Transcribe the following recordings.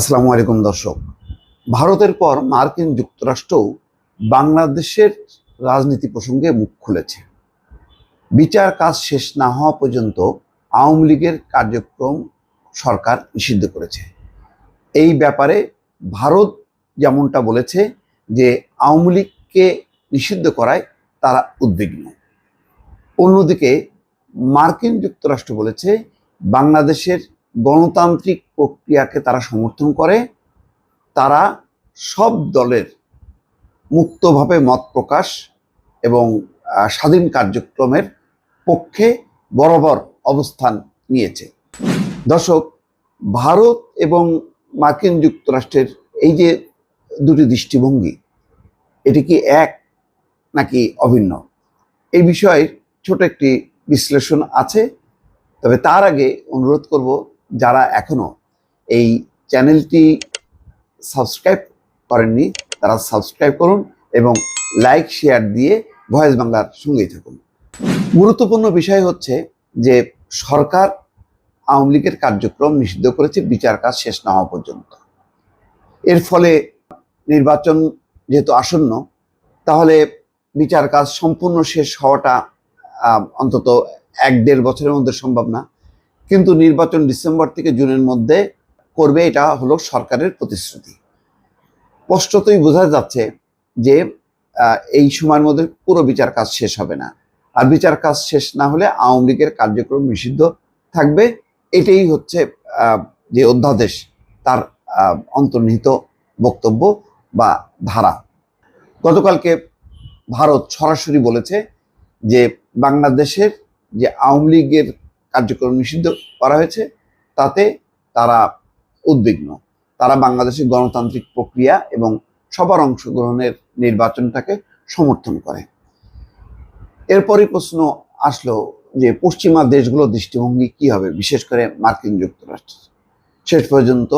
আসসালামু আলাইকুম দর্শক। ভারতের পর মার্কিন যুক্তরাষ্ট্রও বাংলাদেশের রাজনীতি প্রসঙ্গে মুখ খুলেছে। বিচার কাজ শেষ না হওয়া পর্যন্ত আওয়ামী লীগের কার্যক্রম সরকার নিষিদ্ধ করেছে। এই ব্যাপারে ভারত যেমনটা বলেছে যে আওয়ামী লীগকে নিষিদ্ধ করায় তারা উদ্বিগ্ন। অন্যদিকে মার্কিন যুক্তরাষ্ট্র বলেছে, বাংলাদেশের গণতান্ত্রিক প্রক্রিয়াকে তারা সমর্থন করে, তারা সব দলের মুক্তভাবে মত প্রকাশ এবং স্বাধীন কার্যক্রমের পক্ষে বরাবর অবস্থান নিয়েছে। দর্শক, ভারত এবং মার্কিন যুক্তরাষ্ট্রের এই যে দুটি দৃষ্টিভঙ্গি, এটি কি এক নাকি অভিন্ন? এই বিষয়ে ছোট একটি বিশ্লেষণ আছে, তবে তার আগে অনুরোধ করব যারা এখনও এই চ্যানেলটি সাবস্ক্রাইব করেননি, তারা সাবস্ক্রাইব করুন এবং লাইক, শেয়ার দিয়ে ভয়েস বাংলার সঙ্গেই থাকুন। গুরুত্বপূর্ণ বিষয় হচ্ছে যে সরকার আওয়ামী লীগের কার্যক্রম নিষিদ্ধ করেছে, বিচার কাজ শেষ না হওয়া পর্যন্ত। এর ফলে নির্বাচন যেহেতু আসন্ন, তাহলে বিচার কাজ সম্পূর্ণ শেষ হওয়াটা অন্তত এক দেড় বছরের মধ্যে সম্ভব না। কিন্তু নির্বাচন ডিসেম্বর থেকে জুনের মধ্যে করবে, এটা হলো সরকারের প্রতিশ্রুতি। স্পষ্টতই বোঝা যাচ্ছে যে এই সময়ের মধ্যে পুরো বিচার কাজ শেষ হবে না। আর বিচার কাজ শেষ না হলে আওয়ামী লীগের কার্যক্রম নিষিদ্ধ থাকবে। এটাই হচ্ছে যে অধ্যাদেশ, তার অন্তর্নিহিত বক্তব্য বা ধারা। গতকালকে ভারত সরাসরি বলেছে যে, বাংলাদেশের যে আওয়ামী লীগের কার্যক্রম নিষিদ্ধ করা হয়েছে, তাতে তারা উদ্বিগ্ন। তারা বাংলাদেশের গণতান্ত্রিক প্রক্রিয়া এবং সবার অংশগ্রহণের নির্বাচনটাকে সমর্থন করে। এরপরই প্রশ্ন আসলো যে পশ্চিমা দেশগুলোর দৃষ্টিভঙ্গি কি হবে, বিশেষ করে মার্কিন যুক্তরাষ্ট্র। শেষ পর্যন্ত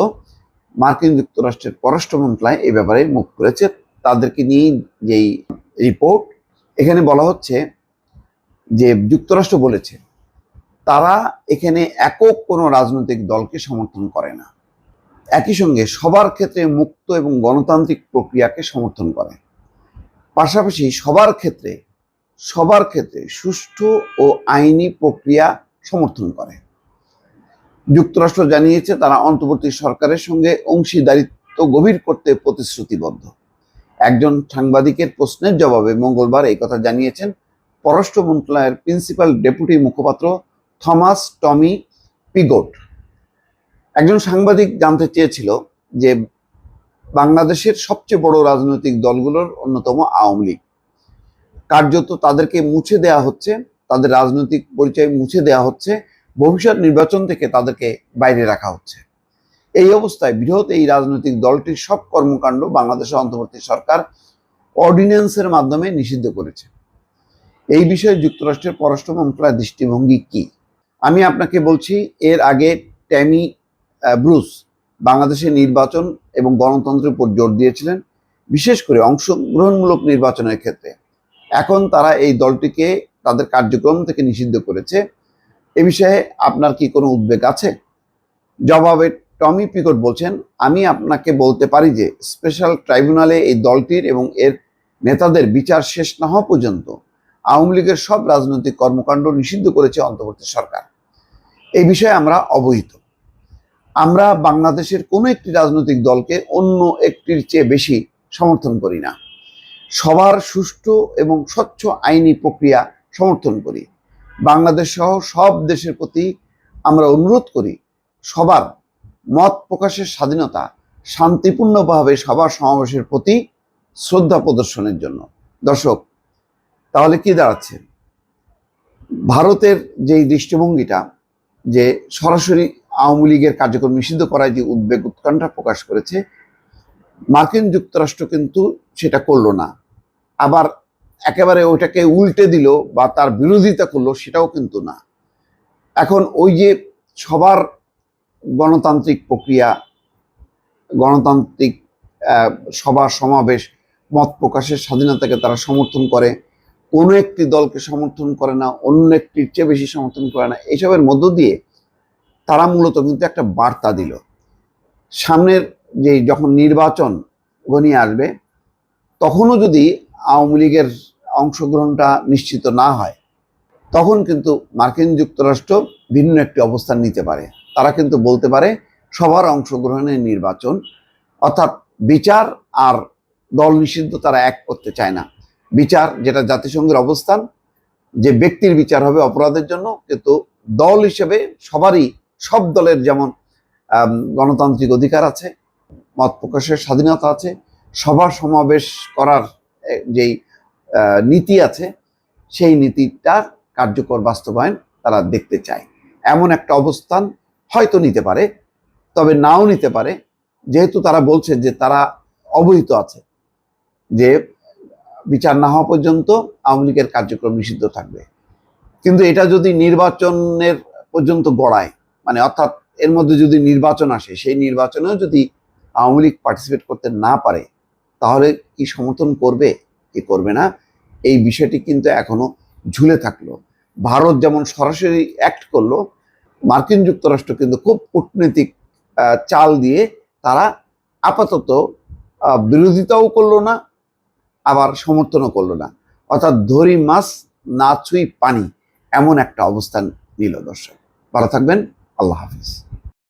মার্কিন যুক্তরাষ্ট্রের পররাষ্ট্র মন্ত্রণালয় এই ব্যাপারে মুখ করেছে তাদেরকে নিয়ে যেই রিপোর্ট, এখানে বলা হচ্ছে যে যুক্তরাষ্ট্র বলেছে তারা এখানে একক কোনো রাজনৈতিক দলকে সমর্থন করে না। একই সঙ্গে সবার ক্ষেত্রে মুক্ত এবং গণতান্ত্রিক প্রক্রিয়াকে সমর্থন করে। পাশাপাশি সবার ক্ষেত্রে সবার ক্ষেত্রে সুষ্ঠু ও আইনি প্রক্রিয়া সমর্থন করে। যুক্তরাষ্ট্র জানিয়েছে তারা অন্তর্বর্তী সরকারের সঙ্গে অংশীদারিত্ব গভীর করতে প্রতিশ্রুতিবদ্ধ। একজন সাংবাদিকের প্রশ্নের জবাবে মঙ্গলবার এই কথা জানিয়েছেন পররাষ্ট্র মন্ত্রণালয়ের প্রিন্সিপাল ডেপুটি মুখপাত্র থমাস টমি পিগোট। একজন সাংবাদিক জানতে চেয়েছিল যে বাংলাদেশের সবচেয়ে বড় রাজনৈতিক দলগুলোর অন্যতম আওয়ামী লীগ। কার্যত তাদেরকে মুছে দেয়া হচ্ছে, তাদের রাজনৈতিক পরিচয় মুছে দেয়া হচ্ছে, ভবিষ্যৎ নির্বাচন থেকে তাদেরকে বাইরে রাখা হচ্ছে। এই অবস্থায় বৃহৎ এই রাজনৈতিক দলটির সব কর্মকাণ্ড বাংলাদেশের অন্তর্বর্তী সরকার অর্ডিন্যান্সের মাধ্যমে নিষিদ্ধ করেছে। এই বিষয়ে যুক্তরাষ্ট্রের পররাষ্ট্র মন্ত্রণালয়ের দৃষ্টিভঙ্গি কি? আমি আপনাকে বলছি, এর আগে ট্যামি ব্রুস বাংলাদেশের নির্বাচন এবং গণতন্ত্রের উপর জোর দিয়েছিলেন, বিশেষ করে অংশগ্রহণমূলক নির্বাচনের ক্ষেত্রে। এখন তারা এই দলটিকে তাদের কার্যক্রম থেকে নিষিদ্ধ করেছে। এ বিষয়ে আপনার কি কোনো উদ্বেগ আছে? জবাবে টমি পিকট বলছেন, আমি আপনাকে বলতে পারি যে, স্পেশাল ট্রাইব্যুনালে এই দলটির এবং এর নেতাদের বিচার শেষ না হওয়া পর্যন্ত আওয়ামী লীগের সব রাজনৈতিক কর্মকাণ্ড নিষিদ্ধ করেছে অন্তর্বর্তী সরকার। এই বিষয়ে আমরা অবহিত। আমরা বাংলাদেশের কোনো একটি রাজনৈতিক দলকে অন্য একটির চেয়ে বেশি সমর্থন করি না। সবার সুষ্ঠু এবং স্বচ্ছ আইনি প্রক্রিয়া সমর্থন করি। বাংলাদেশ সহ সব দেশের প্রতি আমরা অনুরোধ করি, সবার মত প্রকাশের স্বাধীনতা শান্তিপূর্ণভাবে সবার সমাবেশের প্রতি শ্রদ্ধা প্রদর্শনের জন্য। দর্শক, তাহলে কি দাঁড়াচ্ছে? ভারতের যেই দৃষ্টিভঙ্গিটা যে সরাসরি আওয়ামী লীগের কার্যক্রম নিষিদ্ধ করায় যে উদ্বেগ, উৎকণ্ঠা প্রকাশ করেছে, মার্কিন যুক্তরাষ্ট্র কিন্তু সেটা করল না। আবার একেবারে ওইটাকে উল্টে দিল বা তার বিরোধিতা করল সেটাও কিন্তু না। এখন ওই যে সবার গণতান্ত্রিক প্রক্রিয়া, গণতান্ত্রিক সভা সমাবেশ মত প্রকাশের স্বাধীনতাকে তারা সমর্থন করে কোনো একটি দলকে সমর্থন করে না, অন্য একটির চেয়ে বেশি সমর্থন করে না। এইসবের মধ্য দিয়ে তারা মূলত কিন্তু একটা বার্তা দিল। সামনের যে যখন নির্বাচন ঘনিয়ে আসবে, তখনও যদি আওয়ামী লীগের অংশগ্রহণটা নিশ্চিত না হয়, তখন কিন্তু মার্কিন যুক্তরাষ্ট্র ভিন্ন একটি অবস্থান নিতে পারে। তারা কিন্তু বলতে পারে, সবার অংশগ্রহণের নির্বাচন, অর্থাৎ বিচার আর দল নিষিদ্ধ তারা এক করতে চায় না। বিচার, যেটা জাতিসংঘের অবস্থান, যে ব্যক্তির বিচার হবে অপরাধের জন্য কিন্তু দল হিসেবে সবারই, সব দলের যেমন গণতান্ত্রিক অধিকার আছে, মত প্রকাশের স্বাধীনতা আছে, সভা সমাবেশ করার যেই নীতি আছে, সেই নীতিটার কার্যকর বাস্তবায়ন তারা দেখতে চায়। এমন একটা অবস্থান হয়তো নিতে পারে, তবে নাও নিতে পারে, যেহেতু তারা বলছে যে তারা অবহিত আছে, যে বিচার না হওয়া পর্যন্ত আওয়ামী লীগের কার্যক্রম নিষিদ্ধ থাকবে। কিন্তু এটা যদি নির্বাচনের পর্যন্ত গড়ায় মানে অর্থাৎ এর মধ্যে যদি নির্বাচন আসে, সেই নির্বাচনেও যদি আওয়ামী লীগ পার্টিসিপেট করতে না পারে, তাহলে কি সমর্থন করবে, কি করবে না, এই বিষয়টি কিন্তু এখনও ঝুলে থাকল। ভারত যেমন সরাসরি অ্যাক্ট করল, মার্কিন যুক্তরাষ্ট্র কিন্তু খুব কূটনৈতিক চাল দিয়ে তারা আপাতত বিরোধিতাও করল না আবার সমর্থনও করল না। অর্থাৎ ধরি মাছ, না ছুঁই পানি, এমন একটা অবস্থান নিল দর্শক। ভালো থাকবেন, আল্লাহ হাফিজ।